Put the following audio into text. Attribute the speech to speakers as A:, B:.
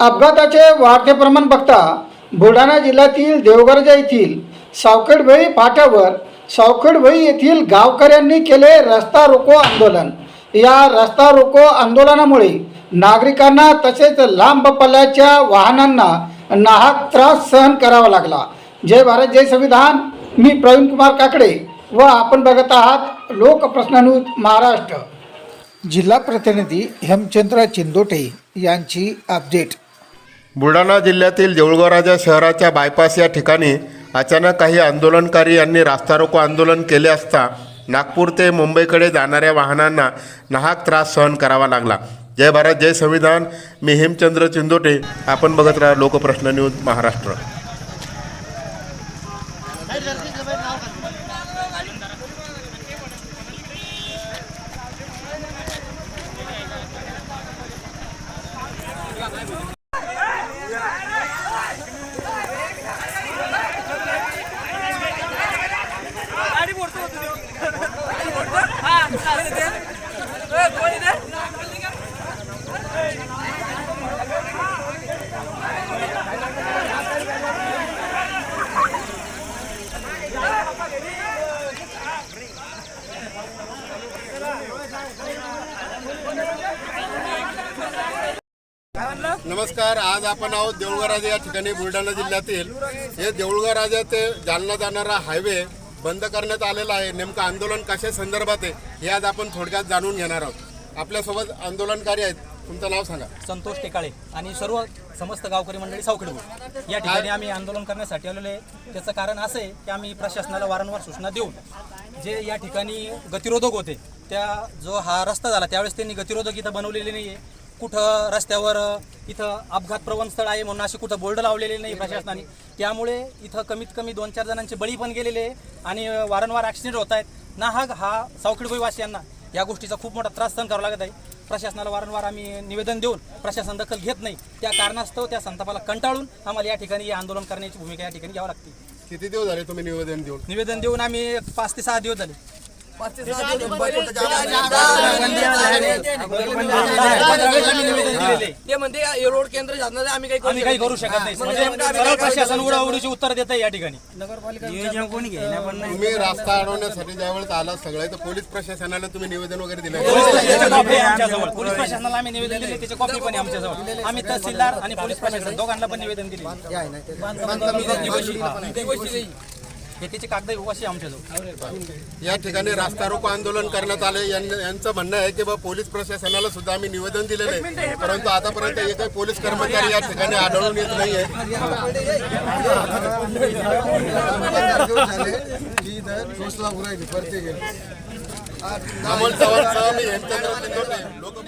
A: अपघाताचे वाढते प्रमाण बघता बुलढाणा जिल्ह्यातील देवगरजा येथील सावखेडभई फाट्यावर सावखेडभई येथील गावकऱ्यांनी केले रस्ता रोको आंदोलन. या रस्ता रोको आंदोलनामुळे नागरिकांना तसेच लांब पल्ल्याच्या वाहनांना नाहक त्रास सहन करावा लागला. जय भारत जय संविधान. मी प्रवीण कुमार काकडे व आपण बघत आहात लोकप्रश्नानुज महाराष्ट्र. जिल्हा प्रतिनिधी हेमचंद्र चिंदोटे यांची अपडेट.
B: बुलढाणा जिल्ह्यातील देऊळगावराजा शहराच्या बायपास या ठिकाणी अचानक काही आंदोलनकारी यांनी रास्ता रोको आंदोलन केले असता नागपूर ते मुंबईकडे जाणाऱ्या वाहनांना नाहक त्रास सहन करावा लागला. जय भारत जय संविधान. मी हेमचंद्र चिंदोटे. आपण बघत राहा लोकप्रश्न न्यूज महाराष्ट्र. नमस्कार आज आपण आहोत देऊळगाव राजा या ठिकाणी बुलढाणा जिल्ह्यातील. हे देऊळगाव राजा ते जालना जाणारा हायवे बंद करण्यात आलेला आहे. नेमकं आंदोलन कशा संदर्भात आहे हे आज आपण थोडक्यात जाणून घेणार आहोत. आपल्यासोबत आंदोलनकारी आहेत. तुमचं नाव सांगा.
C: संतोष टेकाळे आणि सर्व समस्त गावकरी मंडळी सावखेडपूर या ठिकाणी आम्ही आंदोलन करण्यासाठी आलेलो आहे. त्याचं कारण असं आहे की आम्ही प्रशासनाला वारंवार सूचना देऊन जे या ठिकाणी गतिरोधक होते त्या जो हा रस्ता झाला त्यावेळेस त्यांनी गतिरोधक इथं बनवलेले नाही आहे कुठं रस्त्यावर इथं अपघात प्रवण स्थळ आहे म्हणून असे कुठं बोर्ड लावलेले नाही प्रशासनाने. त्यामुळे इथं कमीत कमी दोन चार जणांचे बळी पण गेलेले आहे आणि वारंवार ॲक्सिडेंट होत आहेत. नाहक हा सावखेडभोई वासियांना या गोष्टीचा खूप मोठा त्रास सहन करावा लागत आहे. प्रशासनाला वारंवार आम्ही निवेदन देऊन प्रशासन दखल घेत नाही. त्या कारणास्तव त्या संतापाला कंटाळून आम्हाला या ठिकाणी हे आंदोलन करण्याची भूमिका या ठिकाणी घ्यावी लागते.
B: किती दिवस झाले तुम्ही निवेदन देऊन?
C: निवेदन देऊन आम्ही पाच ते सहा दिवस झाले.
D: ते म्हणते हे रोड केंद्र शासनाचं आम्ही काही
C: आम्ही काही करू शकत नाही. म्हणजे सरळ प्रशासन उडाउडीची उत्तर देत आहे या ठिकाणी.
B: तुम्ही रस्ता अडवण्यासाठी ज्यावेळेस आला सगळे तर पोलीस प्रशासनाला तुम्ही निवेदन वगैरे दिलं.
C: त्याची कॉपी आहे आमच्याजवळ. पोलीस प्रशासनाला आम्ही निवेदन दिले त्याची कॉपी पण आहे आमच्याजवळ. आम्ही तहसीलदार आणि पोलीस प्रशासन दोघांना पण निवेदन दिले हे. त्याचे कागद उपाशी आमच्याजवळ.
B: या ठिकाणी रास्ता रोको आंदोलन करण्यात आले. यांचं म्हणणं आहे की बा पोलीस प्रशासनाला सुद्धा आम्ही निवेदन दिलेलं आहे. परंतु आतापर्यंत एकही पोलीस कर्मचारी या ठिकाणी आढळून येत नाहीये अमोल चव्हाण सह मी हेमचंद्र चिंचोटे लोक